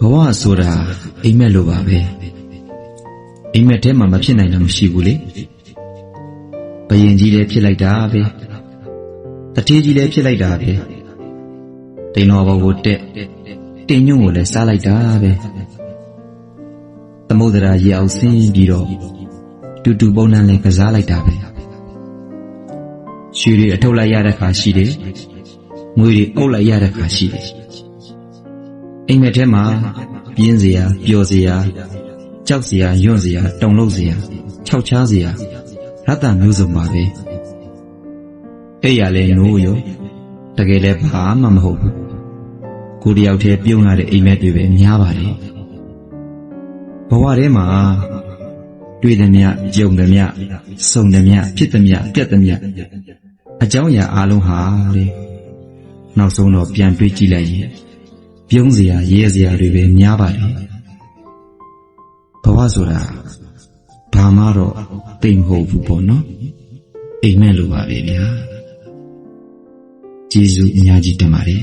ဘဝဆိုတာအိမ်မက်လိုပါပဲအိမ်မက်ထဲမှာမဖြစ်နိုင်တာမရှိဘူးလေဘယင်ကြီးလည်းဖြစ်လိုက်တာပဲတထေးကြီးလည်းဖြစ်လိုက်တာပဲတိန်တော်ဘောကိုတက်တင်ညွန့်ကိုလည်းစားလိုက်တာပဲသမုဒ္ဒရာရေအောင်ဆင်းပြီးတော့တူတူပုံနှံလည်းကစားလိုက်တာပဲရွှေတွေအထုတ်လိုက်ရတဲ့ခါရှိတယ်ငွေတွေအုပ်လိုက်ရတဲ့ခါရှိတယ် အိမ်မက်ထဲမှာပြင်းစရာပျော်စရာကြောက်စရာယွန့်စရာတုန်လှုပ်စရာခြောက်ချားစရာရတ္တမျိုးစုံပါပဲအဲ့ရလဲနိုးရောတကယ်လဲဘာမှမဟုတ်ဘူးကိုယ်တယောက်တည်းပြုံးလာတဲ့အိမ်မက်တွေပဲများပါတယ်ဘဝထဲမှာတွေ့သည်မြကြုံသည်မြစုံသည်မြဖြစ်သည်မြပြက်သည်မြအကြောင်းအရာအလုံးဟာလေနောက်ဆုံးတော့ပြန်တွေးကြည့်လိုက်ရင် ပြုံးစရာရဲစရာတွေပဲများပါတယ်ဘဝဆိုတာဘာမှတော့တိမ်မဟုတ်ဘူးပေါ့နော်အိမ်မက်လိုပါပဲဗျာကျေးဇူးအများကြီးတင်ပါတယ်